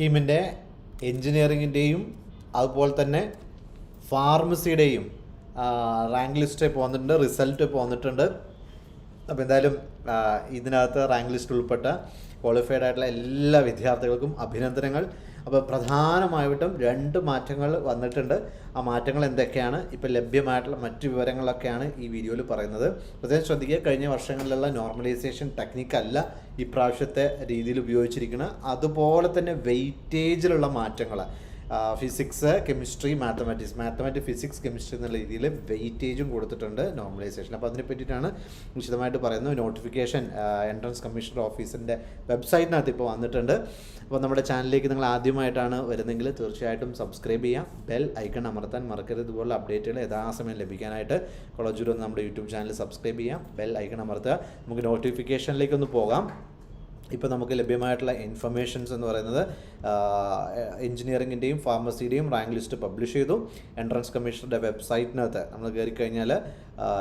കീമിന്റെ എൻജിനീയറിങ്ങിന്റെയും അതുപോലെ തന്നെ ഫാർമസിയുടെയും rank list ഇപ്പോൾ വന്നിട്ടുണ്ട് റിസൾട്ട് ഇപ്പോൾ വന്നിട്ടുണ്ട്. അപ്പോൾ എന്തായാലും ഇതിനകത്ത് റാങ്ക് ലിസ്റ്റ് ഉൾപ്പെട്ട ക്വാളിഫൈഡ് ആയിട്ടുള്ള എല്ലാ വിദ്യാർത്ഥികൾക്കും അഭിനന്ദനങ്ങൾ. അപ്പോൾ പ്രധാനമായിട്ടും രണ്ട് മാറ്റങ്ങൾ വന്നിട്ടുണ്ട്. ആ മാറ്റങ്ങൾ എന്തൊക്കെയാണ്? ഇപ്പോൾ ലഭ്യമായിട്ടുള്ള മറ്റു വിവരങ്ങളൊക്കെയാണ് ഈ വീഡിയോയിൽ പറയുന്നത്. പ്രത്യേകം ശ്രദ്ധിക്കുക കഴിഞ്ഞ വർഷങ്ങളിലുള്ള നോർമലൈസേഷൻ ടെക്നിക്കല്ല ഇപ്രാവശ്യത്തെ രീതിയിൽ ഉപയോഗിച്ചിരിക്കുന്നത്. അതുപോലെ തന്നെ വെയിറ്റേജിലുള്ള മാറ്റങ്ങൾ. Physics chemistry mathematics mathematics physics chemistry എന്ന രീതിയിൽ വെയിറ്റേജും കൊടുത്തിട്ടുണ്ട് നോർമലൈസേഷൻ അപ്പോൾ അതിനെ പറ്റിയിട്ടാണ് വിശദമായിട്ട് പറയുന്നത്. നോട്ടിഫിക്കേഷൻ എൻട്രൻസ് കമ്മീഷണർ ഓഫീസിന്റെ വെബ്സൈറ്റിനകത്ത് ഇപ്പോൾ വന്നിട്ടുണ്ട്. അപ്പോൾ നമ്മുടെ ചാനലിലേക്ക് നിങ്ങൾ ആദ്യമായിട്ടാണ് വരുന്നതെങ്കിൽ തീർച്ചയായിട്ടും സബ്സ്ക്രൈബ് ചെയ്യാം. ബെൽ ഐക്കൺ അമർത്താൻ മറക്കരുത്. ഇതുപോലുള്ള അപ്ഡേറ്റുകൾ യഥാസമയം ലഭിക്കാനായിട്ട് കോളേജ് നമ്മുടെ യൂട്യൂബ് ചാനൽ സബ്സ്ക്രൈബ് ചെയ്യാം. ബെൽ ഐക്കൺ അമർത്തുക. നമുക്ക് നോട്ടിഫിക്കേഷനിലേക്ക് ഒന്ന് പോകാം. ഇപ്പോൾ നമുക്ക് ലഭ്യമായിട്ടുള്ള ഇൻഫർമേഷൻസ് എന്ന് പറയുന്നത് എഞ്ചിനീയറിങ്ങിന്റെയും ഫാർമസിയുടെയും റാങ്ക് ലിസ്റ്റ് പബ്ലിഷ് ചെയ്തു. എൻട്രൻസ് കമ്മീഷണറുടെ വെബ്സൈറ്റിനകത്ത് നമ്മൾ കയറി കഴിഞ്ഞാൽ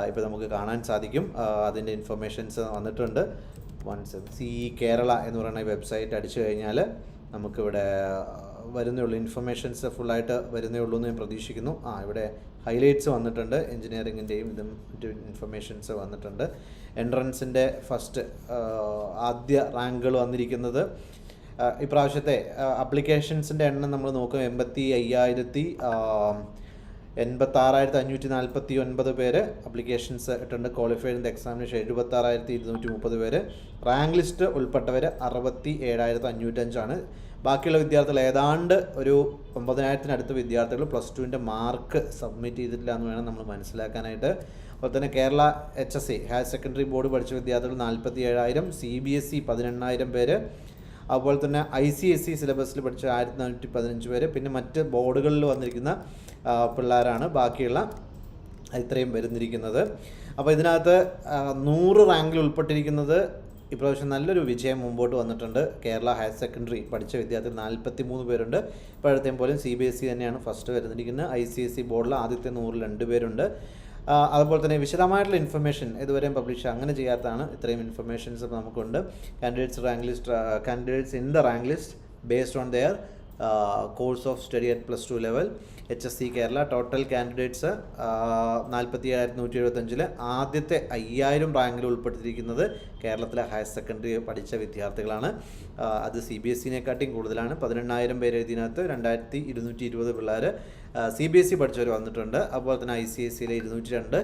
ഇപ്പോൾ നമുക്ക് കാണാൻ സാധിക്കും. അതിന്റെ ഇൻഫർമേഷൻസ് വന്നിട്ടുണ്ട്. വൺസ് സി കേരള എന്ന് പറയുന്ന വെബ്സൈറ്റ് അടിച്ചു കഴിഞ്ഞാൽ നമുക്കിവിടെ വരുന്നേ ഉള്ളൂ. ഇൻഫർമേഷൻസ് ഫുള്ളായിട്ട് വരുന്നേ ഉള്ളൂ എന്ന് ഞാൻ പ്രതീക്ഷിക്കുന്നു. ആ ഇവിടെ ഹൈലൈറ്റ്സ് വന്നിട്ടുണ്ട് എൻജിനീയറിങ്ങിന്റെയും ഇതും ഇൻഫർമേഷൻസ് വന്നിട്ടുണ്ട്. എൻട്രൻസിന്റെ ഫസ്റ്റ് ആദ്യ റാങ്കുകൾ വന്നിരിക്കുന്നത് ഇപ്രാവശ്യത്തെ അപ്ലിക്കേഷൻസിന്റെ എണ്ണം നമ്മൾ നോക്കും എൺപത്തി അയ്യായിരത്തി എൺപത്താറായിരത്തി അഞ്ഞൂറ്റി നാൽപ്പത്തി ഒൻപത് പേര് അപ്ലിക്കേഷൻസ് ഇട്ടുണ്ട് ക്വാളിഫൈഡിന്റെ എക്സാമിനേഷൻ എഴുപത്താറായിരത്തി ഇരുന്നൂറ്റി മുപ്പത് പേര്. റാങ്ക് ലിസ്റ്റ് ഉൾപ്പെട്ടവർ അറുപത്തി ഏഴായിരത്തി അഞ്ഞൂറ്റഞ്ചാണ് ബാക്കിയുള്ള വിദ്യാർത്ഥികൾ ഏതാണ്ട് ഒരു ഒമ്പതിനായിരത്തിനടുത്ത് വിദ്യാർത്ഥികൾ പ്ലസ് ടുവിന്റെ മാർക്ക് സബ്മിറ്റ് ചെയ്തിട്ടില്ല എന്ന് വേണം നമ്മൾ മനസ്സിലാക്കാനായിട്ട്. അതുപോലെ തന്നെ Kerala H S C higher secondary board പഠിച്ച വിദ്യാർത്ഥികൾ നാൽപ്പത്തി ഏഴായിരം സി ബി എസ് ഇ പതിനെണ്ണായിരം പേര്. അതുപോലെ തന്നെ ഐ സി എസ് സി സിലബസിൽ പഠിച്ച ആയിരത്തി നാനൂറ്റി പതിനഞ്ച് പേര്. പിന്നെ മറ്റ് ബോർഡുകളിൽ വന്നിരിക്കുന്ന പിള്ളേരാണ് ബാക്കിയുള്ള ഇത്രയും വരുന്നിരിക്കുന്നത്. അപ്പോൾ ഇതിനകത്ത് നൂറ് റാങ്കിൽ ഉൾപ്പെട്ടിരിക്കുന്നത് ഇപ്രാവശ്യം നല്ലൊരു വിജയം മുമ്പോട്ട് വന്നിട്ടുണ്ട്. കേരള ഹയർ സെക്കൻഡറി പഠിച്ച വിദ്യാർത്ഥി നാൽപ്പത്തി മൂന്ന് പേരുണ്ട്. ഇപ്പോഴത്തെയും പോലും സി ബി എസ് ഇ തന്നെയാണ് ഫസ്റ്റ് വരുന്നിരിക്കുന്നത്. ഐ സി എസ് സി ബോർഡിൽ ആദ്യത്തെ നൂറിൽ രണ്ട് പേരുണ്ട്. അതുപോലെ തന്നെ വിശദമായിട്ടുള്ള ഇൻഫർമേഷൻ ഇതുവരെയും പബ്ലിഷ് അങ്ങനെ ചെയ്യാത്തതാണ്. ഇത്രയും ഇൻഫർമേഷൻസ് നമുക്കുണ്ട്. Candidates rank list candidates in the rank list based on their course of study at plus two level H S C Kerala total candidates നാൽപ്പത്തി ഏഴായിരത്തി നൂറ്റി എഴുപത്തഞ്ചിൽ ആദ്യത്തെ അയ്യായിരം റാങ്കിൽ ഉൾപ്പെടുത്തിയിരിക്കുന്നത് കേരളത്തിലെ ഹയർ സെക്കൻഡറി പഠിച്ച വിദ്യാർത്ഥികളാണ്. അത് സി ബി എസ് സിനെക്കാട്ടിയും കൂടുതലാണ്. പതിനെണ്ണായിരം പേര് ഇതിനകത്ത് രണ്ടായിരത്തി ഇരുന്നൂറ്റി ഇരുപത് പിള്ളേർ സി ബി എസ് സി പഠിച്ചവർ വന്നിട്ടുണ്ട്. അതുപോലെ തന്നെ ഐ സി എസ് സിയിലെ ഇരുന്നൂറ്റി രണ്ട്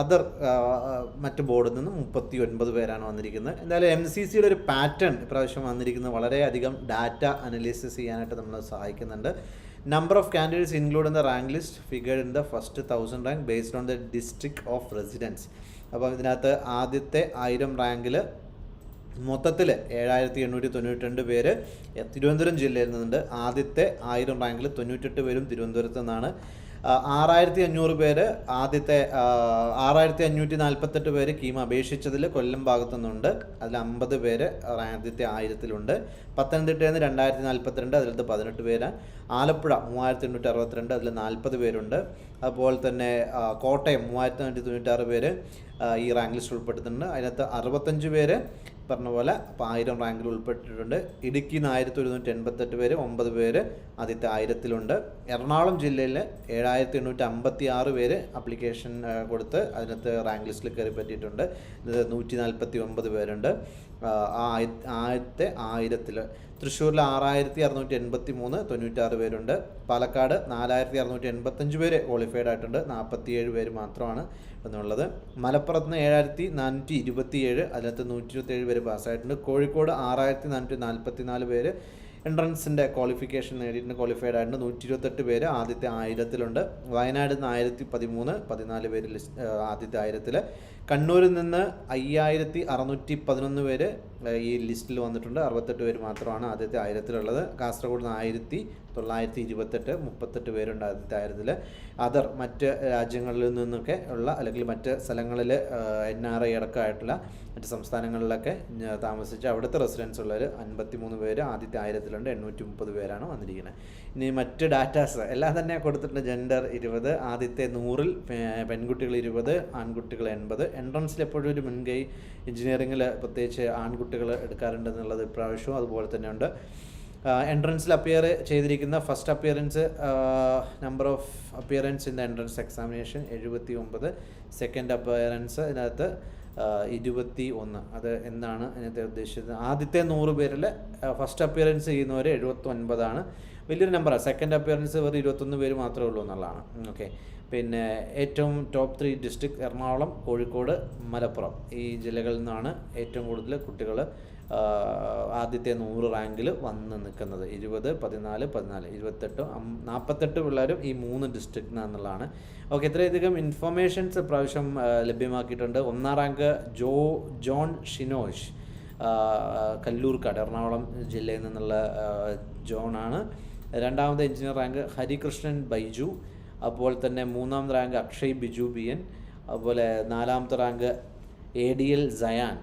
അതർ മറ്റ് ബോർഡിൽ നിന്നും മുപ്പത്തി ഒൻപത് പേരാണ് വന്നിരിക്കുന്നത്. എന്തായാലും എം സി സിയുടെ ഒരു പാറ്റേൺ ഇപ്രാവശ്യം വന്നിരിക്കുന്നത് വളരെയധികം ഡാറ്റ അനലിസിസ് ചെയ്യാനായിട്ട് നമ്മൾ സഹായിക്കുന്നുണ്ട്. Number of candidates include in the rank list figured in the first thousand rank based on the district of residence അപ്പം ഇതിനകത്ത് ആദ്യത്തെ ആയിരം റാങ്കിൽ മൊത്തത്തിൽ ഏഴായിരത്തി എണ്ണൂറ്റി തൊണ്ണൂറ്റി രണ്ട് പേര് തിരുവനന്തപുരം ജില്ലയിൽ നിന്നുണ്ട്. ആദ്യത്തെ ആയിരം റാങ്കിൽ തൊണ്ണൂറ്റെട്ട് പേരും തിരുവനന്തപുരത്ത് നിന്നാണ്. ആറായിരത്തി അഞ്ഞൂറ് പേര് ആദ്യത്തെ ആറായിരത്തി അഞ്ഞൂറ്റി നാൽപ്പത്തെട്ട് പേര് കീം അപേക്ഷിച്ചതിൽ കൊല്ലം ഭാഗത്തു നിന്നുണ്ട് അതിൽ അമ്പത് പേര് ആദ്യത്തെ ആയിരത്തിലുണ്ട്. പത്തനംതിട്ടയിൽ നിന്ന് രണ്ടായിരത്തി നാൽപ്പത്തിരണ്ട് അതിലത്തെ പതിനെട്ട് പേര്. ആലപ്പുഴ മൂവായിരത്തി എണ്ണൂറ്റി അറുപത്തിരണ്ട് അതിൽ നാൽപ്പത് പേരുണ്ട്. അതുപോലെ തന്നെ കോട്ടയം മൂവായിരത്തി നാനൂറ്റി തൊണ്ണൂറ്റാറ് പേര് ഈ റാങ്ക് ലിസ്റ്റ് ഉൾപ്പെടുത്തുന്നുണ്ട്. അതിനകത്ത് അറുപത്തഞ്ച് പേര് പറഞ്ഞ പോലെ അപ്പോൾ ആയിരം റാങ്കിൽ ഉൾപ്പെട്ടിട്ടുണ്ട്. ഇടുക്കി നിന്ന് ആയിരത്തി ഒരുന്നൂറ്റി എൺപത്തെട്ട് പേര് ഒമ്പത് പേര് ആദ്യത്തെ ആയിരത്തിലുണ്ട്. എറണാകുളം ജില്ലയിൽ ഏഴായിരത്തി എണ്ണൂറ്റി അമ്പത്തി ആറ് പേര് അപ്ലിക്കേഷൻ കൊടുത്ത് അതിനകത്ത് റാങ്ക് ലിസ്റ്റിൽ കയറി പറ്റിയിട്ടുണ്ട്. നൂറ്റി നാൽപ്പത്തി ഒമ്പത് പേരുണ്ട്. ആദ്യത്തെ ആയിരത്തിൽ തൃശ്ശൂരിൽ ആറായിരത്തി അറുന്നൂറ്റി എൺപത്തി മൂന്ന് തൊണ്ണൂറ്റാറ് പേരുണ്ട്. പാലക്കാട് നാലായിരത്തി അറുന്നൂറ്റി എൺപത്തഞ്ച് പേര് ക്വാളിഫൈഡ് ആയിട്ടുണ്ട്. നാൽപ്പത്തിയേഴ് പേര് മാത്രമാണ്. എന്നുള്ളത്. മലപ്പുറത്ത് നിന്ന് ഏഴായിരത്തി നാനൂറ്റി ഇരുപത്തിയേഴ് അതിനകത്ത് നൂറ്റി ഇരുപത്തിയേഴ് പേര് പാസ്സായിട്ടുണ്ട്. കോഴിക്കോട് ആറായിരത്തി നാനൂറ്റി നാൽപ്പത്തി നാല് പേര് എൻട്രൻസിന്റെ ക്വാളിഫിക്കേഷൻ നേടിയിട്ടുണ്ട് ക്വാളിഫൈഡ് ആയിട്ടുണ്ട്. നൂറ്റി ഇരുപത്തെട്ട് പേര് ആദ്യത്തെ ആയിരത്തിലുണ്ട്. വയനാട് നിന്ന് ആയിരത്തി പതിമൂന്ന് പതിനാല് പേര് ലിസ്റ്റ് ആദ്യത്തെ ആയിരത്തിൽ കണ്ണൂരിൽ നിന്ന് അയ്യായിരത്തി അറുന്നൂറ്റി പതിനൊന്ന് പേര് ഈ ലിസ്റ്റിൽ വന്നിട്ടുണ്ട്. അറുപത്തെട്ട് പേര് മാത്രമാണ് ആദ്യത്തെ ആയിരത്തിലുള്ളത്. കാസർഗോഡ് നിന്ന് ആയിരത്തി തൊള്ളായിരത്തി ഇരുപത്തെട്ട് മുപ്പത്തെട്ട് പേരുണ്ട് അതർ മറ്റ് രാജ്യങ്ങളിൽ നിന്നൊക്കെ ഉള്ള അല്ലെങ്കിൽ മറ്റ് സ്ഥലങ്ങളിൽ എൻ ആർ ഐ അടക്കമായിട്ടുള്ള മറ്റ് സംസ്ഥാനങ്ങളിലൊക്കെ താമസിച്ച് അവിടുത്തെ റെസിഡൻസ് ഉള്ളവർ അൻപത്തി മൂന്ന് പേര് ആദ്യത്തെ ആയിരത്തിലുണ്ട് എണ്ണൂറ്റി മുപ്പത് പേരാണ് വന്നിരിക്കുന്നത് ഇനി മറ്റ് ഡാറ്റാസ് എല്ലാം തന്നെ കൊടുത്തിട്ടുണ്ട്. ജെൻഡർ ഇരുപത് ആദ്യത്തെ നൂറിൽ പെൺകുട്ടികൾ ഇരുപത് ആൺകുട്ടികൾ എൺപത്. എൻട്രൻസിൽ എപ്പോഴും ഒരു മുൻകൈ എഞ്ചിനീയറിങ്ങിൽ പ്രത്യേകിച്ച് ആൺകുട്ടികൾ എടുക്കാറുണ്ടെന്നുള്ളത് ഇപ്രാവശ്യവും അതുപോലെ തന്നെ ഉണ്ട്. എൻട്രൻസിൽ അപ്പിയർ ചെയ്തിരിക്കുന്ന first appearance number of appearance in the entrance examination എഴുപത്തി ഒമ്പത് സെക്കൻഡ് അപ്പിയറൻസ് ഇതിനകത്ത് ഇരുപത്തി ഒന്ന് അത് എന്താണ് അതിനകത്ത് ഉദ്ദേശിച്ചത്. ആദ്യത്തെ നൂറ് പേരിൽ ഫസ്റ്റ് അപ്പിയറൻസ് ചെയ്യുന്നവർ എഴുപത്തി ഒൻപതാണ് വലിയൊരു നമ്പറാണ് സെക്കൻഡ് അപ്പിയറൻസ് വെറും ഇരുപത്തൊന്ന് പേര് മാത്രമേ ഉള്ളൂ എന്നുള്ളതാണ്. ഓക്കെ പിന്നെ ഏറ്റവും top three district Ernakulam Kozhikode Malappuram. ഈ ജില്ലകളിൽ നിന്നാണ് ഏറ്റവും കൂടുതൽ കുട്ടികൾ ആദ്യത്തെ നൂറ് റാങ്കിൽ വന്ന് നിൽക്കുന്നത്. ഇരുപത് പതിനാല് പതിനാല് ഇരുപത്തെട്ട് നാൽപ്പത്തെട്ട് പിള്ളേരും ഈ മൂന്ന് ഡിസ്ട്രിക്റ്റിൽ നിന്നുള്ളതാണ് ഓക്കെ ഇത്രയധികം ഇൻഫർമേഷൻസ് പ്രാവശ്യം ലഭ്യമാക്കിയിട്ടുണ്ട്. ഒന്നാം rank Jo John Shinosh Kallurkad Ernakulam ജില്ലയിൽ നിന്നുള്ള ജോണാണ്. രണ്ടാമത് എഞ്ചിനീയർ റാങ്ക് ഹരികൃഷ്ണൻ ബൈജു. അതുപോലെ തന്നെ മൂന്നാം റാങ്ക് അക്ഷയ് ബിജു ബി അതുപോലെ നാലാമത്തെ rank A D L Sayan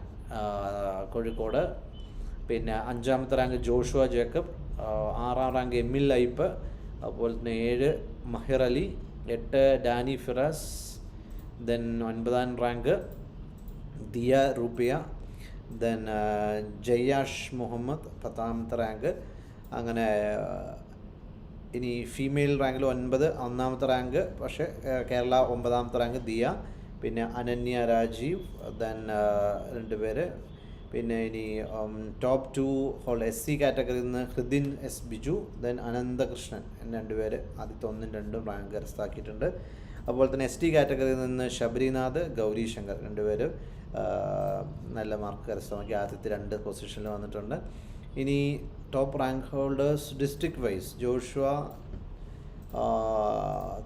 Kozhikode. പിന്നെ അഞ്ചാമത്തെ റാങ്ക് ജോഷുവ ജേക്കബ് ആറാം റാങ്ക് എമിൽ ഐപ്പ് അതുപോലെ തന്നെ ഏഴ് മഹിർ അലി എട്ട് ഡാനി ഫിറാസ് ദെൻ ഒൻപതാം റാങ്ക് ദിയ റൂപിയ ദെൻ ജയാഷ് മുഹമ്മദ് പത്താമത്തെ റാങ്ക്. അങ്ങനെ ഇനി ഫീമെയിൽ റാങ്കിൽ ഒൻപത് ഒന്നാമത്തെ റാങ്ക് പക്ഷേ കേരള ഒമ്പതാമത്തെ റാങ്ക് ദിയ. പിന്നെ അനന്യ രാജീവ് ദെൻ രണ്ട് പേര്. പിന്നെ ഇനി top two whole S C കാറ്റഗറിയിൽ നിന്ന് ഹൃദിൻ എസ് ബിജു ദെൻ അനന്തകൃഷ്ണൻ എന്ന രണ്ട് പേര് ആദ്യത്തെ ഒന്നും രണ്ടും റാങ്ക് കരസ്ഥാക്കിയിട്ടുണ്ട് അതുപോലെ തന്നെ എസ് ടി കാറ്റഗറിയിൽ നിന്ന് ശബരിനാഥ് ഗൗരി ശങ്കർ രണ്ടുപേരും നല്ല മാർക്ക് കരസ്ഥമാക്കി ആദ്യത്തെ രണ്ട് പൊസിഷനിൽ വന്നിട്ടുണ്ട്. ഇനി top rank holders district wise Joshua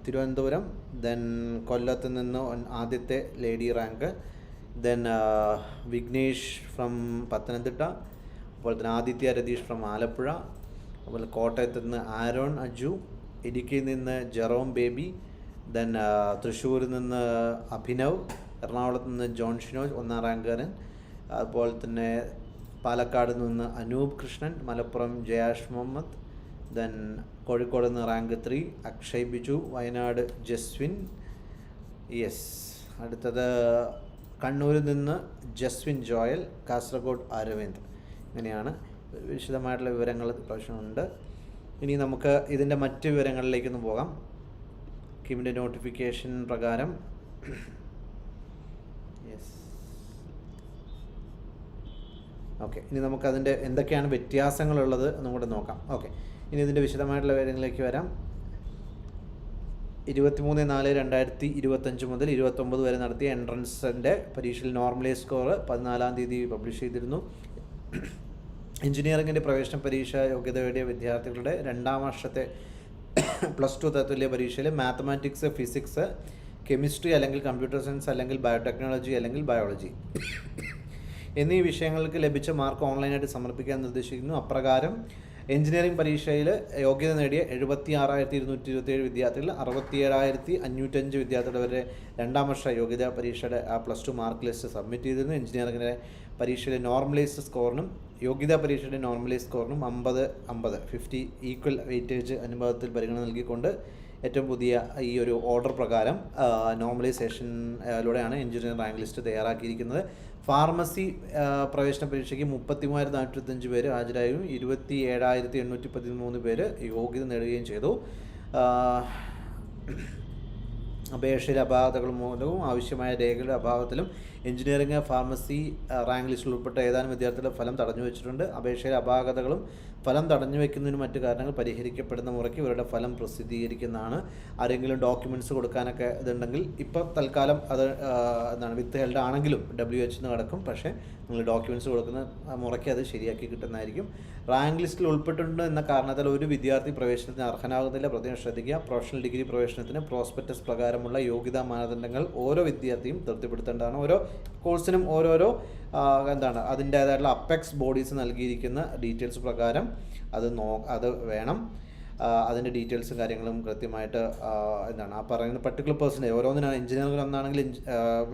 Thiruvananthapuram then കൊല്ലത്ത് നിന്ന് ആദ്യത്തെ lady rank then Vignesh from Pathanamthitta അതുപോലെ തന്നെ ആദിത്യ രതീഷ് ഫ്രം ആലപ്പുഴ അതുപോലെ കോട്ടയത്ത് നിന്ന് ആരോൺ അജു ഇടുക്കിയിൽ നിന്ന് ജെറോം ബേബി ദെൻ തൃശ്ശൂരിൽ നിന്ന് അഭിനവ് എറണാകുളത്ത് നിന്ന് ജോൺ ഷിനോജ് ഒന്നാം റാങ്കുകാരൻ അതുപോലെ തന്നെ പാലക്കാട് നിന്ന് അനൂപ് കൃഷ്ണൻ മലപ്പുറം ജയാഷ് മുഹമ്മദ് ദെൻ കോഴിക്കോട് നിന്ന് rank three Akshay Biju Wayanad Jaswin yes അടുത്തത് കണ്ണൂരിൽ നിന്ന് ജസ്വിൻ ജോയൽ കാസർഗോഡ് അരവിന്ദ്. ഇങ്ങനെയാണ് വിശദമായിട്ടുള്ള വിവരങ്ങൾ പ്രശ്നമുണ്ട് ഇനി നമുക്ക് ഇതിന്റെ മറ്റ് വിവരങ്ങളിലേക്കൊന്ന് പോകാം. കിമിന്റെ നോട്ടിഫിക്കേഷൻ പ്രകാരം. യെസ് ഓക്കെ ഇനി നമുക്കതിന്റെ എന്തൊക്കെയാണ് വ്യത്യാസങ്ങളുള്ളത് എന്നും കൂടെ നോക്കാം. ഓക്കെ ഇനി ഇതിന്റെ വിശദമായിട്ടുള്ള വിവരങ്ങളിലേക്ക് വരാം. ഇരുപത്തിമൂന്ന് നാല് രണ്ടായിരത്തി ഇരുപത്തഞ്ച് മുതൽ ഇരുപത്തൊമ്പത് വരെ നടത്തിയ എൻട്രൻസിന്റെ പരീക്ഷയിൽ നോർമലൈസ് സ്കോർ പതിനാലാം തീയതി പബ്ലിഷ് ചെയ്തിരുന്നു. എഞ്ചിനീയറിംഗിന്റെ പ്രവേശന പരീക്ഷ യോഗ്യത നേടിയ വിദ്യാർത്ഥികളുടെ രണ്ടാം വർഷത്തെ പ്ലസ് ടു തത്തുല്യ പരീക്ഷയിൽ മാത്തമാറ്റിക്സ് ഫിസിക്സ് കെമിസ്ട്രി അല്ലെങ്കിൽ കമ്പ്യൂട്ടർ സയൻസ് അല്ലെങ്കിൽ ബയോടെക്നോളജി അല്ലെങ്കിൽ ബയോളജി എന്നീ വിഷയങ്ങൾക്ക് ലഭിച്ച മാർക്ക് ഓൺലൈനായിട്ട് സമർപ്പിക്കാൻ നിർദ്ദേശിക്കുന്നു. അപ്രകാരം എഞ്ചിനീയറിംഗ് പരീക്ഷയിൽ യോഗ്യത നേടിയ എഴുപത്തി ആറായിരത്തി ഇരുന്നൂറ്റി ഇരുപത്തിയേഴ് വിദ്യാർത്ഥികൾ അറുപത്തി ഏഴായിരത്തി അഞ്ഞൂറ്റഞ്ച് വിദ്യാർത്ഥികൾ വരെ രണ്ടാം വർഷ യോഗ്യതാ പരീക്ഷയുടെ ആ plus two mark list submit ചെയ്തിരുന്നു. എഞ്ചിനീയറിംഗിന്റെ പരീക്ഷയിലെ നോർമലൈസ്ഡ് സ്കോറിനും യോഗ്യതാ പരീക്ഷയുടെ നോർമലൈസ് സ്കോറിനും അമ്പത് അമ്പത് ഫിഫ്റ്റി ഈക്വൽ വെയിറ്റേജ് അനുപാതത്തിൽ പരിഗണന നൽകിക്കൊണ്ട് ഏറ്റവും പുതിയ ഈ ഒരു ഓർഡർ പ്രകാരം നോർമലൈസേഷനിലൂടെയാണ് എഞ്ചിനീയർ റാങ്ക് ലിസ്റ്റ് തയ്യാറാക്കിയിരിക്കുന്നത്. ഫാർമസി പ്രവേശന പരീക്ഷയ്ക്ക് മുപ്പത്തി മൂവായിരത്തി നാനൂറ്റഞ്ച് പേര് ഹാജരായും. ഇരുപത്തി ഏഴായിരത്തി എണ്ണൂറ്റി പതിമൂന്ന് പേര് യോഗ്യത നേടുകയും ചെയ്തു. അപേക്ഷയിലെ അപാകതകൾ മൂലവും ആവശ്യമായ രേഖകളുടെ അഭാവത്തിലും എഞ്ചിനീയറിംഗ് ഫാർമസി റാങ്ക് ലിസ്റ്റിൽ ഉൾപ്പെട്ട ഏതാനും വിദ്യാർത്ഥികളുടെ ഫലം തടഞ്ഞു വെച്ചിട്ടുണ്ട് അപേക്ഷയിലെ അപാകതകളും ഫലം തടഞ്ഞു വെക്കുന്നതിനും മറ്റു കാരണങ്ങൾ പരിഹരിക്കപ്പെടുന്ന മുറയ്ക്ക് ഇവരുടെ ഫലം പ്രസിദ്ധീകരിക്കുന്നതാണ്. ആരെങ്കിലും ഡോക്യുമെന്റ്സ് കൊടുക്കാനൊക്കെ ഇതുണ്ടെങ്കിൽ ഇപ്പോൾ തൽക്കാലം അത് എന്താണ് വിത്ത് ഹെൽഡ് ആണെങ്കിലും ഡബ്ല്യു എച്ച് എന്ന് കിടക്കും. പക്ഷേ നിങ്ങൾ ഡോക്യുമെന്റ്സ് കൊടുക്കുന്ന മുറയ്ക്ക് അത് ശരിയാക്കി കിട്ടുന്നതായിരിക്കും. റാങ്ക് ലിസ്റ്റിൽ ഉൾപ്പെട്ടിട്ടുണ്ട് എന്ന കാരണത്താൽ ഒരു വിദ്യാർത്ഥി പ്രവേശനത്തിന് അർഹനാകുന്നില്ല. പ്രത്യേകം ശ്രദ്ധിക്കുക. പ്രൊഫഷണൽ ഡിഗ്രി പ്രവേശനത്തിന് പ്രോസ്പെക്ടസ് പ്രകാരമുള്ള യോഗ്യതാ മാനദണ്ഡങ്ങൾ ഓരോ വിദ്യാർത്ഥിയും തൃപ്തിപ്പെടുത്തേണ്ടതാണ്. ഓരോ കോഴ്സിനും ഓരോരോ എന്താണ് അതിന്റേതായിട്ടുള്ള അപ്പെക്സ് ബോഡീസ് നൽകിയിരിക്കുന്ന ഡീറ്റെയിൽസ് പ്രകാരം അത് നോ അത് വേണം. അതിന്റെ ഡീറ്റെയിൽസും കാര്യങ്ങളും കൃത്യമായിട്ട് എന്താണ് ആ പറയുന്ന പർട്ടിക്കുലർ പേഴ്സണെ ഓരോന്നിനാണ് എഞ്ചിനീയറിംഗ് ഒന്നാണെങ്കിൽ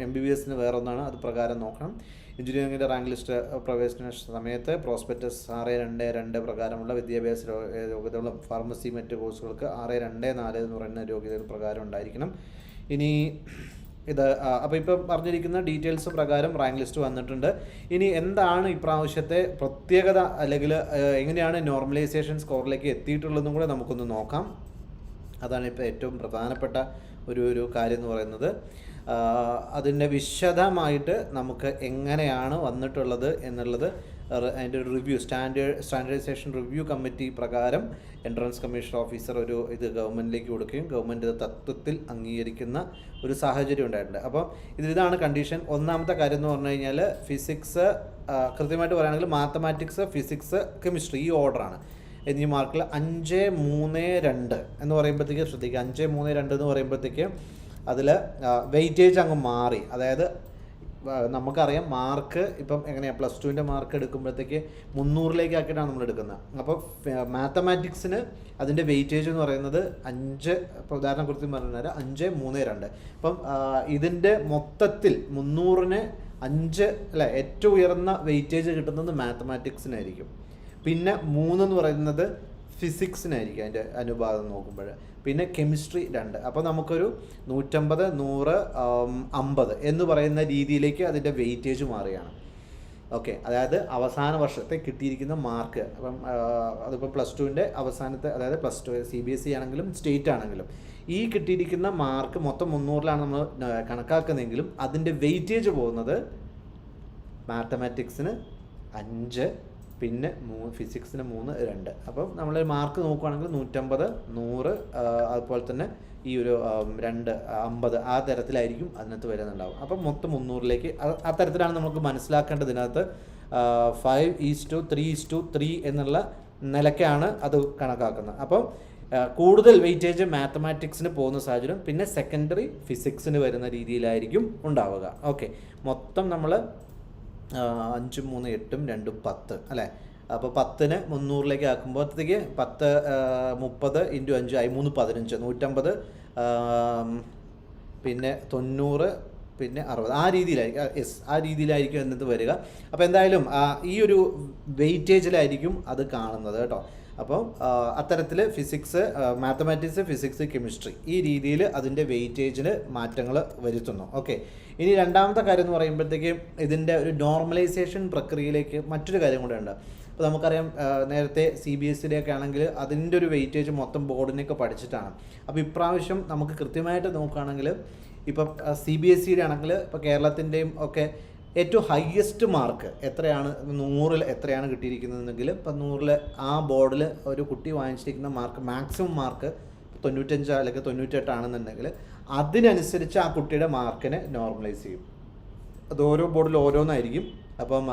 എം ബി ബി എസിന് വേറൊന്നാണ് അത് പ്രകാരം നോക്കണം. എഞ്ചിനീയറിംഗിന്റെ റാങ്ക് ലിസ്റ്റ് പ്രവേശന സമയത്ത് പ്രോസ്പെക്ടസ് ആറ് രണ്ട് രണ്ട് പ്രകാരമുള്ള വിദ്യാഭ്യാസ യോഗ്യതകളും ഫാർമസി മറ്റ് കോഴ്സുകൾക്ക് ആറ് രണ്ട് നാല് എന്ന് പറയുന്ന യോഗ്യതകൾ പ്രകാരം ഉണ്ടായിരിക്കണം. ഇനി ഇത് അപ്പോൾ ഇപ്പോൾ പറഞ്ഞിരിക്കുന്ന ഡീറ്റെയിൽസ് പ്രകാരം റാങ്ക് ലിസ്റ്റ് വന്നിട്ടുണ്ട്. ഇനി എന്താണ് ഇപ്രാവശ്യത്തെ പ്രത്യേകത അല്ലെങ്കിൽ എങ്ങനെയാണ് നോർമലൈസേഷൻ സ്കോറിലേക്ക് എത്തിയിട്ടുള്ളതെന്നും കൂടെ നമുക്കൊന്ന് നോക്കാം. അതാണ് ഇപ്പോൾ ഏറ്റവും പ്രധാനപ്പെട്ട ഒരു ഒരു കാര്യം എന്ന് പറയുന്നത്. അതിന്റെ വിശദമായിട്ട് നമുക്ക് എങ്ങനെയാണ് വന്നിട്ടുള്ളത് എന്നുള്ളത് അതിന്റെ ഒരു review standard standardisation review committee പ്രകാരം എൻട്രൻസ് കമ്മീഷൻ ഓഫീസർ ഒരു ഇത് ഗവൺമെന്റിലേക്ക് കൊടുക്കുകയും ഗവൺമെന്റ് തത്വത്തിൽ അംഗീകരിക്കുന്ന ഒരു സാഹചര്യം ഉണ്ടായിട്ടുണ്ട്. അപ്പം ഇതാണ് കണ്ടീഷൻ ഒന്നാമത്തെ കാര്യം എന്ന് പറഞ്ഞു കഴിഞ്ഞാൽ ഫിസിക്സ് കൃത്യമായിട്ട് പറയുകയാണെങ്കിൽ മാത്തമാറ്റിക്സ് ഫിസിക്സ് കെമിസ്ട്രി ഈ ഓർഡറാണ് എന്നീ മാർക്കിൽ അഞ്ച് മൂന്ന് രണ്ട് എന്ന് പറയുമ്പോഴത്തേക്ക് ശ്രദ്ധിക്കുക. അഞ്ച് മൂന്ന് രണ്ട് എന്ന് പറയുമ്പോഴത്തേക്ക് അതിൽ വെയിറ്റേജ് അങ്ങ് മാറി. അതായത് നമുക്കറിയാം മാർക്ക് ഇപ്പം എങ്ങനെയാണ് പ്ലസ് ടുവിന്റെ മാർക്ക് എടുക്കുമ്പോഴത്തേക്ക് മുന്നൂറിലേക്ക് ആക്കിയിട്ടാണ് നമ്മൾ എടുക്കുന്നത്. അപ്പോൾ മാത്തമാറ്റിക്സിന് അതിന്റെ വെയിറ്റേജ് എന്ന് പറയുന്നത് അഞ്ച് ഇപ്പോൾ ഉദാഹരണം കുറിച്ച് പറഞ്ഞാൽ അഞ്ച് മൂന്ന് രണ്ട്. അപ്പം ഇതിന്റെ മൊത്തത്തിൽ മുന്നൂറിന് അഞ്ച് അല്ല ഏറ്റവും ഉയർന്ന വെയിറ്റേജ് കിട്ടുന്നത് മാത്തമാറ്റിക്സിനായിരിക്കും പിന്നെ മൂന്നെന്ന് പറയുന്നത് ഫിസിക്സിനായിരിക്കും അതിന്റെ അനുപാതം നോക്കുമ്പോൾ. പിന്നെ കെമിസ്ട്രി രണ്ട്. അപ്പോൾ നമുക്കൊരു നൂറ്റമ്പത് നൂറ് അമ്പത് എന്ന് പറയുന്ന രീതിയിലേക്ക് അതിന്റെ വെയിറ്റേജ് മാറുകയാണ്. ഓക്കെ അതായത് അവസാന വർഷത്തെ കിട്ടിയിരിക്കുന്ന മാർക്ക് അപ്പം അതിപ്പോൾ പ്ലസ് ടുവിന്റെ അവസാനത്തെ അതായത് plus two C B S E ആണെങ്കിലും സ്റ്റേറ്റ് ആണെങ്കിലും. ഈ കിട്ടിയിരിക്കുന്ന മാർക്ക് മൊത്തം മുന്നൂറിലാണ് നമ്മൾ കണക്കാക്കുന്നതെങ്കിലും അതിന്റെ വെയിറ്റേജ് പോകുന്നത് മാത്തമാറ്റിക്സിന് അഞ്ച് പിന്നെ മൂ ഫിസിക്സിന് മൂന്ന് രണ്ട്. അപ്പം നമ്മൾ മാർക്ക് നോക്കുകയാണെങ്കിൽ നൂറ്റമ്പത് നൂറ് അതുപോലെ തന്നെ ഈ ഒരു രണ്ട് അമ്പത് ആ തരത്തിലായിരിക്കും അതിനകത്ത് വരുന്നുണ്ടാവും അപ്പം മൊത്തം മുന്നൂറിലേക്ക് ആ- തരത്തിലാണ് നമുക്ക് മനസ്സിലാക്കേണ്ടത്. ഇതിനകത്ത് five is two three is two three എന്നുള്ള നിലയ്ക്കാണ് അത് കണക്കാക്കുന്നത്. അപ്പം കൂടുതൽ വെയിറ്റേജ് മാത്തമാറ്റിക്സിന് പോകുന്ന സാഹചര്യം പിന്നെ സെക്കൻഡറി ഫിസിക്സിന് വരുന്ന രീതിയിലായിരിക്കും ഉണ്ടാവുക. ഓക്കെ മൊത്തം നമ്മൾ അഞ്ചും മൂന്ന് എട്ടും രണ്ടും പത്ത് അല്ലേ? അപ്പോൾ പത്തിന് മുന്നൂറിലേക്ക് ആക്കുമ്പോഴത്തേക്ക് പത്ത് മുപ്പത് ഇന്റു അഞ്ച് ആയി മൂന്ന് പതിനഞ്ച് നൂറ്റമ്പത് പിന്നെ തൊണ്ണൂറ് പിന്നെ അറുപത്. ആ രീതിയിലായിരിക്കും എസ് ആ രീതിയിലായിരിക്കും എന്നത് വരിക. അപ്പോൾ എന്തായാലും ഈ ഒരു വെയിറ്റേജിലായിരിക്കും അത് കാണുന്നത് കേട്ടോ. അപ്പം അത്തരത്തിൽ ഫിസിക്സ് മാത്തമാറ്റിക്സ് ഫിസിക്സ് കെമിസ്ട്രി ഈ രീതിയിൽ അതിന്റെ വെയിറ്റേജിൽ മാറ്റങ്ങൾ വരുത്തുന്നു. ഓക്കെ. ഇനി രണ്ടാമത്തെ കാര്യം എന്ന് പറയുമ്പോഴത്തേക്കും ഇതിന്റെ ഒരു നോർമലൈസേഷൻ പ്രക്രിയയിലേക്ക് മറ്റൊരു കാര്യം കൂടെ ഉണ്ട്. അപ്പോൾ നമുക്കറിയാം നേരത്തെ സി ബി എസ് സിയുടെ ആണെങ്കിൽ അതിന്റെ ഒരു വെയിറ്റേജ് മൊത്തം ബോർഡിനൊക്കെ പഠിച്ചിട്ടാണ്. അപ്പോൾ ഇപ്രാവശ്യം നമുക്ക് കൃത്യമായിട്ട് നോക്കുകയാണെങ്കിൽ ഇപ്പം സി ബി എസ് സിയുടെ ആണെങ്കിൽ ഇപ്പോൾ കേരളത്തിന്റെയും ഒക്കെ ഏറ്റവും ഹയസ്റ്റ് മാർക്ക് എത്രയാണ് നൂറിൽ എത്രയാണ് കിട്ടിയിരിക്കുന്നതെങ്കിൽ ഇപ്പം നൂറിൽ ആ ബോർഡിൽ ഒരു കുട്ടി വാങ്ങിച്ചിരിക്കുന്ന മാർക്ക് മാക്സിമം മാർക്ക് തൊണ്ണൂറ്റഞ്ച് അല്ലെങ്കിൽ തൊണ്ണൂറ്റെട്ടാണെന്നുണ്ടെങ്കിൽ അതിനനുസരിച്ച് ആ കുട്ടിയുടെ മാർക്കിനെ നോർമലൈസ് ചെയ്യും. അത് ഓരോ ബോർഡിൽ ഓരോന്നായിരിക്കും. അപ്പം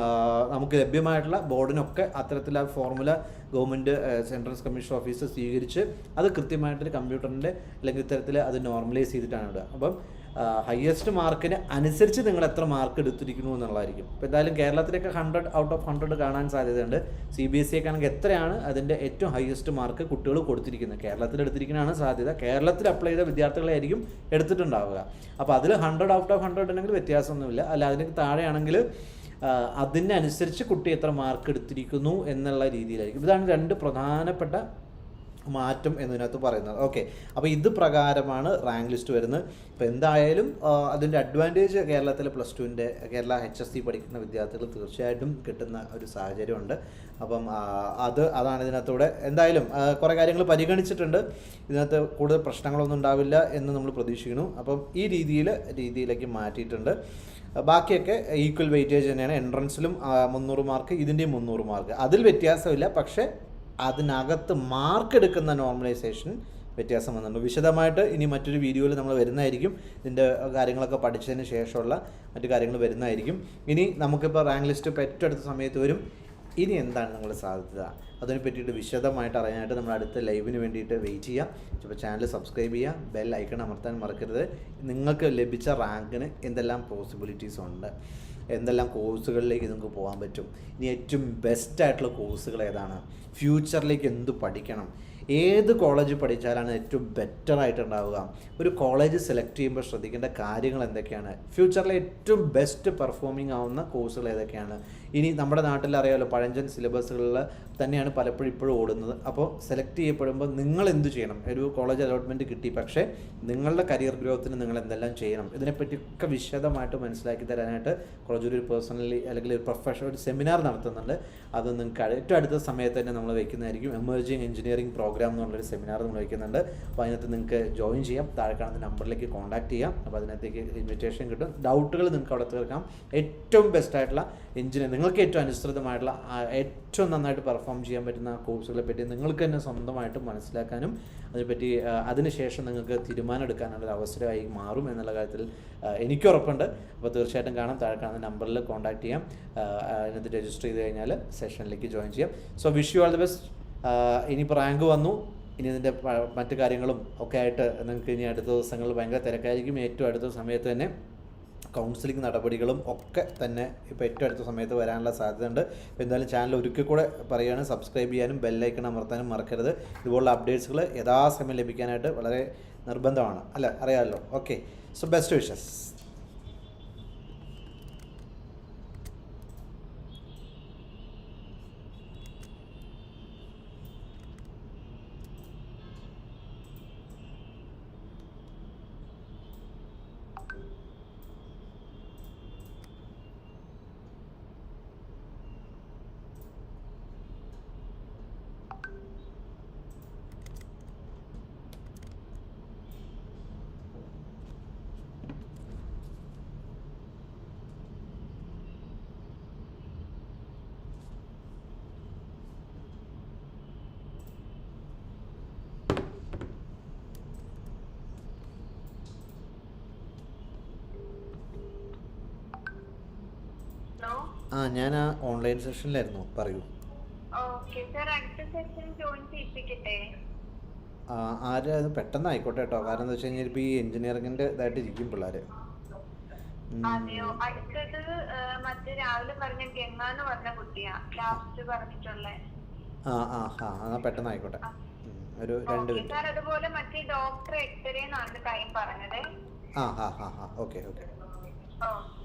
നമുക്ക് ലഭ്യമായിട്ടുള്ള ബോർഡിനൊക്കെ അത്തരത്തിലുള്ള formula government central commission office സ്വീകരിച്ച് അത് കൃത്യമായിട്ടൊരു കമ്പ്യൂട്ടറിന്റെ അല്ലെങ്കിൽ ഇത്തരത്തിൽ അത് നോർമലൈസ് ചെയ്തിട്ടാണ് ഇടുക. അപ്പം ഹയസ്റ്റ് മാർക്കിന് അനുസരിച്ച് നിങ്ങൾ എത്ര മാർക്ക് എടുത്തിരിക്കുന്നു എന്നുള്ളതായിരിക്കും. ഇപ്പോൾ എന്തായാലും കേരളത്തിലൊക്കെ ഹൺഡ്രഡ് ഔട്ട് ഓഫ് ഹൺഡ്രഡ് കാണാൻ സാധ്യതയുണ്ട്. സി ബി എസ് സി ഒക്കെ ആണെങ്കിൽ എത്രയാണ് അതിന്റെ ഏറ്റവും ഹയസ്റ്റ് മാർക്ക് കുട്ടികൾ കൊടുത്തിരിക്കുന്നത്? കേരളത്തിൽ എടുത്തിരിക്കുന്നതാണ് സാധ്യത. കേരളത്തിൽ അപ്ലൈ ചെയ്ത വിദ്യാർത്ഥികളായിരിക്കും എടുത്തിട്ടുണ്ടാവുക. അപ്പോൾ അതിൽ ഹൺഡ്രഡ് ഔട്ട് ഓഫ് ഹൺഡ്രഡ് ഉണ്ടെങ്കിൽ വ്യത്യാസമൊന്നുമില്ല. അല്ല അതിന് താഴെയാണെങ്കിൽ അതിനനുസരിച്ച് കുട്ടി എത്ര മാർക്ക് എടുത്തിരിക്കുന്നു എന്നുള്ള രീതിയിലായിരിക്കും. ഇതാണ് രണ്ട് പ്രധാനപ്പെട്ട മാറ്റം എന്നതിനകത്ത് പറയുന്നത്. ഓക്കെ അപ്പോൾ ഇത് പ്രകാരമാണ് റാങ്ക് ലിസ്റ്റ് വരുന്നത്. ഇപ്പോൾ എന്തായാലും അതിന്റെ അഡ്വാന്റേജ് കേരളത്തിലെ പ്ലസ് ടുവിന്റെ കേരള എച്ച് എസ് സി പഠിക്കുന്ന വിദ്യാർത്ഥികൾ തീർച്ചയായിട്ടും കിട്ടുന്ന ഒരു സാഹചര്യമുണ്ട്. അപ്പം അത് അതാണ് ഇതിനകത്തൂടെ. എന്തായാലും കുറേ കാര്യങ്ങൾ പരിഗണിച്ചിട്ടുണ്ട്. ഇതിനകത്ത് കൂടുതൽ പ്രശ്നങ്ങളൊന്നും ഉണ്ടാവില്ല എന്ന് നമ്മൾ പ്രതീക്ഷിക്കുന്നു. അപ്പം ഈ രീതിയിൽ രീതിയിലേക്ക് മാറ്റിയിട്ടുണ്ട്. ബാക്കിയൊക്കെ ഈക്വൽ വെയിറ്റേജ് തന്നെയാണ്. എൻട്രൻസിലും മുന്നൂറ് മാർക്ക് ഇതിന്റെയും മുന്നൂറ് മാർക്ക് അതിൽ വ്യത്യാസമില്ല. പക്ഷേ അതിനകത്ത് മാർക്ക് എടുക്കുന്ന നോർമലൈസേഷൻ വ്യത്യാസം വന്നിട്ടുണ്ട് വിശദമായിട്ട് ഇനി മറ്റൊരു വീഡിയോയിൽ നമ്മൾ വരുന്നതായിരിക്കും. ഇതിന്റെ കാര്യങ്ങളൊക്കെ പഠിച്ചതിന് ശേഷമുള്ള മറ്റു കാര്യങ്ങൾ വരുന്നതായിരിക്കും. ഇനി നമുക്കിപ്പോൾ റാങ്ക് ലിസ്റ്റ് ഇപ്പോൾ ഏറ്റവും അടുത്ത സമയത്ത് വരും. ഇനി എന്താണ് നിങ്ങളുടെ സാധ്യത? അതിനെ പറ്റിയിട്ട് വിശദമായിട്ട് അറിയാനായിട്ട് നമ്മൾ അടുത്ത ലൈവിന് വേണ്ടിയിട്ട് വെയിറ്റ് ചെയ്യാം. ഇപ്പോൾ ചാനൽ സബ്സ്ക്രൈബ് ചെയ്യുക ബെൽ ഐക്കൺ അമർത്താൻ മറക്കരുത്. നിങ്ങൾക്ക് ലഭിച്ച റാങ്കിന് എന്തെല്ലാം പോസിബിലിറ്റീസ് ഉണ്ട്? എന്തെല്ലാം കോഴ്സുകളിലേക്ക് നിങ്ങൾക്ക് പോകാൻ പറ്റും. ഇനി ഏറ്റവും ബെസ്റ്റ് ആയിട്ടുള്ള കോഴ്സുകൾ ഏതാണ്? ഫ്യൂച്ചറിലേക്ക് എന്ത് പഠിക്കണം? ഏത് കോളേജ് പഠിച്ചാലാണ് ഏറ്റവും ബെറ്റർ ആയിട്ടുണ്ടാവുക? ഒരു കോളേജ് സെലക്ട് ചെയ്യുമ്പോൾ ശ്രദ്ധിക്കേണ്ട കാര്യങ്ങൾ എന്തൊക്കെയാണ്? ഫ്യൂച്ചറിലെ ഏറ്റവും ബെസ്റ്റ് പെർഫോമിംഗ് ആവുന്ന കോഴ്സുകൾ ഏതൊക്കെയാണ്? ഇനി നമ്മുടെ നാട്ടിൽ അറിയാമല്ലോ പഴഞ്ചൻ സിലബസുകളിൽ തന്നെയാണ് പലപ്പോഴും ഇപ്പോഴും ഓടുന്നത്. അപ്പോൾ സെലക്ട് ചെയ്യപ്പെടുമ്പോൾ നിങ്ങൾ എന്ത് ചെയ്യണം? ഒരു കോളേജ് അലോട്ട്മെന്റ് കിട്ടി പക്ഷേ നിങ്ങളുടെ കരിയർ ഗ്രോത്തിന് നിങ്ങൾ എന്തെല്ലാം ചെയ്യണം? ഇതിനെപ്പറ്റിയൊക്കെ വിശദമായിട്ട് മനസ്സിലാക്കി തരാനായിട്ട് കോളേജ് ഒരു പേഴ്സണലി അല്ലെങ്കിൽ ഒരു പ്രൊഫഷണൽ ഒരു സെമിനാർ നടത്തുന്നുണ്ട്. അത് നിങ്ങൾക്ക് ഏറ്റവും അടുത്ത സമയത്ത് തന്നെ നമ്മൾ വയ്ക്കുന്നതായിരിക്കും എമർജിങ് എഞ്ചിനീയറിംഗ് പ്രോഗ്രാം എന്നുള്ളൊരു സെമിനാർ നമ്മൾ വയ്ക്കുന്നുണ്ട്. അപ്പോൾ അതിനകത്ത് നിങ്ങൾക്ക് ജോയിൻ ചെയ്യാം. താഴെ കാണുന്ന നമ്പറിലേക്ക് കോൺടാക്ട് ചെയ്യാം. അപ്പോൾ അതിനകത്തേക്ക് ഇൻവിറ്റേഷൻ കിട്ടും. ഡൗട്ടുകൾ നിങ്ങൾക്ക് അവിടെ തീർക്കാം. ഏറ്റവും ബെസ്റ്റ് ആയിട്ടുള്ള എഞ്ചിനീയർ നിങ്ങൾക്ക് ഏറ്റവും അനുസൃതമായിട്ടുള്ള ഏറ്റവും നന്നായിട്ട് പെർഫോം ചെയ്യാൻ പറ്റുന്ന കോഴ്സുകളെ പറ്റി നിങ്ങൾക്ക് തന്നെ സ്വന്തമായിട്ട് മനസ്സിലാക്കാനും അതിനെപ്പറ്റി അതിനുശേഷം നിങ്ങൾക്ക് തീരുമാനം എടുക്കാനുള്ള അവസരമായി മാറും എന്നുള്ള കാര്യത്തിൽ എനിക്ക് ഉറപ്പുണ്ട്. അപ്പോൾ തീർച്ചയായിട്ടും കാണാം. താഴെ കാണുന്ന നമ്പറിൽ കോൺടാക്ട് ചെയ്യാം. അതിനകത്ത് രജിസ്റ്റർ ചെയ്ത് കഴിഞ്ഞാൽ സെഷനിലേക്ക് ജോയിൻ ചെയ്യാം. So wish you all the best ഇനിയിപ്പോൾ റാങ്ക് വന്നു. ഇനി ഇതിന്റെ മറ്റു കാര്യങ്ങളും ഒക്കെ ആയിട്ട് നിങ്ങൾക്ക് ഇനി അടുത്ത ദിവസങ്ങളിൽ ഭയങ്കര തിരക്കായിരിക്കും. ഏറ്റവും അടുത്ത സമയത്ത് തന്നെ കൗൺസിലിംഗ് നടപടികളും ഒക്കെ തന്നെ ഇപ്പോൾ ഏറ്റവും അടുത്ത സമയത്ത് വരാനുള്ള സാധ്യതയുണ്ട്. അപ്പോൾ എന്തായാലും ചാനൽ ഒരിക്കൽ കൂടെ പറയുകയാണ് സബ്സ്ക്രൈബ് ചെയ്യാനും ബെല്ലൈക്കൺ അമർത്താനും മറക്കരുത്. ഇതുപോലുള്ള അപ്ഡേറ്റ്സുകൾ യഥാസമയം ലഭിക്കാനായിട്ട് വളരെ നിർബന്ധമാണ്. അല്ല? അറിയാമല്ലോ. ഓക്കെ സോ ബെസ്റ്റ് വിഷസ് ആ ഞാൻ ആ ഓൺലൈൻ സെഷനിലായിരുന്നു പറയൂ ആരും അത് പെട്ടെന്ന് ആയിക്കോട്ടെ കേട്ടോ. കാരണം എന്താ വെച്ച് കഴിഞ്ഞാൽ ഇപ്പോൾ ഈ എഞ്ചിനീയറിങ്ങിന്റെ ഇതായിട്ട് ഇരിക്കും പിള്ളേർ അതെയോ? അടുത്തത് മറ്റേ രാവിലെ പറഞ്ഞ ഗംഗാന്ന് പറഞ്ഞ കുട്ടിയാ. ലാസ്റ്റ് പറഞ്ഞിട്ടുള്ള. ആ ആ പെട്ടെന്ന് ആയിക്കോട്ടെ ഒരു രണ്ട് മിനിറ്റ്. അതുപോലെ മറ്റേ ഡോക്ടർ എട്ടരയെന്നാണ് ടൈം പറഞ്ഞത്. ആ ആ ആ ആ ഓക്കെ ഓക്കെ ഓക്കെ